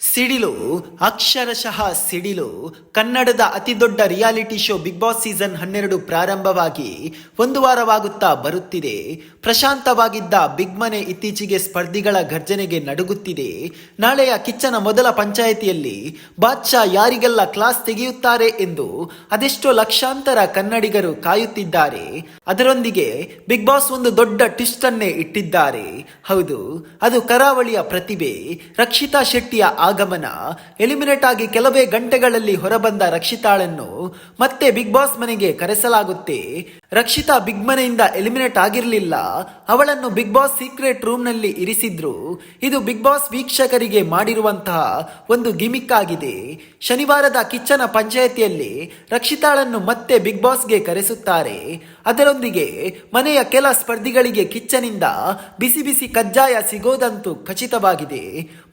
ಸಿಡಿಲು, ಅಕ್ಷರಶಃ ಸಿಡಿಲು, ಕನ್ನಡದ ಅತಿದೊಡ್ಡ reality show Bigg Boss season ಹನ್ನೆರಡು ಪ್ರಾರಂಭವಾಗಿ ಒಂದು ವಾರವಾಗುತ್ತಾ ಬರುತ್ತಿದೆ. ಪ್ರಶಾಂತವಾಗಿದ್ದ ಬಿಗ್ ಮನೆ ಇತ್ತೀಚೆಗೆ ಸ್ಪರ್ಧಿಗಳ ಗರ್ಜನೆಗೆ ನಡುಗುತ್ತಿದೆ. ನಾಳೆಯ ಕಿಚ್ಚನ ಮೊದಲ ಪಂಚಾಯಿತಿಯಲ್ಲಿ ಬಾದ್ಶಾ ಯಾರಿಗೆಲ್ಲ ಕ್ಲಾಸ್ ತೆಗೆಯುತ್ತಾರೆ ಎಂದು ಅದೆಷ್ಟೋ ಲಕ್ಷಾಂತರ ಕನ್ನಡಿಗರು ಕಾಯುತ್ತಿದ್ದಾರೆ. ಅದರೊಂದಿಗೆ ಬಿಗ್ ಬಾಸ್ ಒಂದು ದೊಡ್ಡ ಟ್ವಿಸ್ಟ್ ಅನ್ನೇ ಇಟ್ಟಿದ್ದಾರೆ. ಹೌದು, ಅದು ಕರಾವಳಿಯ ಪ್ರತಿಭೆ. ರಕ್ಷಿತಾ ಶೆಟ್ಟಿಯ ಆಗಮನ ಎಲಿಮಿನೇಟ್ ಆಗಿ ಕೆಲವೇ ಗಂಟೆಗಳಲ್ಲಿ ಹೊರಬಂದ ರಕ್ಷಿತಾಳನ್ನು ಮತ್ತೆ ಬಿಗ್ ಬಾಸ್ ಮನೆಗೆ ಕರೆಸಲಾಗುತ್ತೆ. ರಕ್ಷಿತಾ ಬಿಗ್ ಮನೆಯಿಂದ ಎಲಿಮಿನೇಟ್ ಆಗಿರಲಿಲ್ಲ. ಅವಳನ್ನು ಬಿಗ್ ಬಾಸ್ ಸೀಕ್ರೆಟ್ ರೂಮ್ನಲ್ಲಿ ಇರಿಸಿದ್ರು. ಇದು ಬಿಗ್ ಬಾಸ್ ವೀಕ್ಷಕರಿಗೆ ಮಾಡಿರುವಂತಹ ಒಂದು ಗಿಮಿಕ್ ಆಗಿದೆ. ಶನಿವಾರದ ಕಿಚ್ಚನ ಪಂಚಾಯತಿಯಲ್ಲಿ ರಕ್ಷಿತಾಳನ್ನು ಮತ್ತೆ ಬಿಗ್ ಬಾಸ್ಗೆ ಕರೆಸುತ್ತಾರೆ. ಅದರೊಂದಿಗೆ ಮನೆಯ ಕೆಲ ಸ್ಪರ್ಧಿಗಳಿಗೆ ಕಿಚ್ಚನಿಂದ ಬಿಸಿ ಬಿಸಿ ಕಜ್ಜಾಯ ಸಿಗೋದಂತೂ ಖಚಿತವಾಗಿದೆ.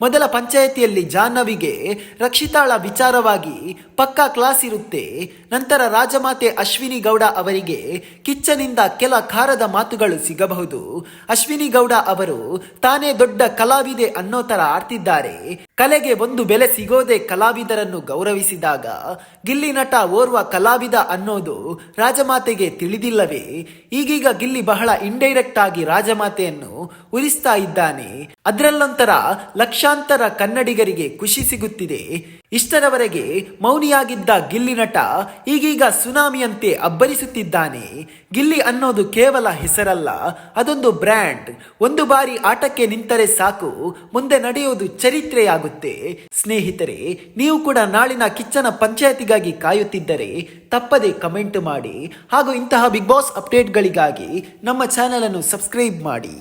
ಮೊದಲ ಪಂಚಾಯತಿಯಲ್ಲಿ ಜಾಹ್ನವಿಗೆ ರಕ್ಷಿತಾಳ ವಿಚಾರವಾಗಿ ಪಕ್ಕಾ ಕ್ಲಾಸ್ ಇರುತ್ತೆ. ನಂತರ ರಾಜಮಾತೆ ಅಶ್ವಿನಿ ಗೌಡ ಅವರಿಗೆ ಕಿಚ್ಚನಿಂದ ಕೆಲ ಖಾರದ ಮಾತುಗಳು ಸಿಗಬಹುದು. ಅಶ್ವಿನಿ ಗೌಡ ಅವರು ತಾನೇ ದೊಡ್ಡ ಕಲಾವಿದೆ ಅನ್ನೋ ತರ ಆಡ್ತಿದ್ದಾರೆ. ಕಲೆಗೆ ಒಂದು ಬೆಲೆ ಸಿಗೋದೆ ಕಲಾವಿದರನ್ನು ಗೌರವಿಸಿದಾಗ ಗಿಲ್ಲಿ ನಟ ಓರ್ವ ಕಲಾವಿದ ಅನ್ನೋದು ರಾಜಮಾತೆಗೆ ತಿಳಿದಿಲ್ಲವೇ? ಈಗೀಗ ಗಿಲ್ಲಿ ಬಹಳ ಇಂಡೈರೆಕ್ಟ್ ಆಗಿ ರಾಜಮಾತೆಯನ್ನು ಉರಿಸ್ತಾ ಇದ್ದಾನೆ. ಅದರಲ್ಲೊಂಥರ ಲಕ್ಷಾಂತರ ಕನ್ನಡಿಗರಿಗೆ ಖುಷಿ ಸಿಗುತ್ತಿದೆ. ಇಷ್ಟರವರೆಗೆ ಮೌನಿಯಾಗಿದ್ದ ಗಿಲ್ಲಿ ನಟ ಈಗೀಗ ಸುನಾಮಿಯಂತೆ ಅಬ್ಬರಿಸುತ್ತಿದ್ದಾನೆ. ಗಿಲ್ಲಿ ಅನ್ನೋದು ಕೇವಲ ಹೆಸರಲ್ಲ, ಅದೊಂದು ಬ್ರ್ಯಾಂಡ್. ಒಂದು ಬಾರಿ ಆಟಕ್ಕೆ ನಿಂತರೆ ಸಾಕು, ಮುಂದೆ ನಡೆಯುವುದು ಚರಿತ್ರೆಯಾಗುತ್ತೆ ಸ್ನೇಹಿತರೆ, ನೀವು ಕೂಡ ನಾಳಿನ ಕಿಚ್ಚನ ಪಂಚಾಯತಿಗಾಗಿ ಕಾಯುತ್ತಿದ್ದರೆ ತಪ್ಪದೆ ಕಮೆಂಟ್ ಮಾಡಿ ಹಾಗೂ ಇಂತಹ ಬಿಗ್ ಬಾಸ್ ಅಪ್ಡೇಟ್ಗಳಿಗಾಗಿ ನಮ್ಮ ಚಾನೆಲ್ ಅನ್ನು ಸಬ್ಸ್ಕ್ರೈಬ್ ಮಾಡಿ.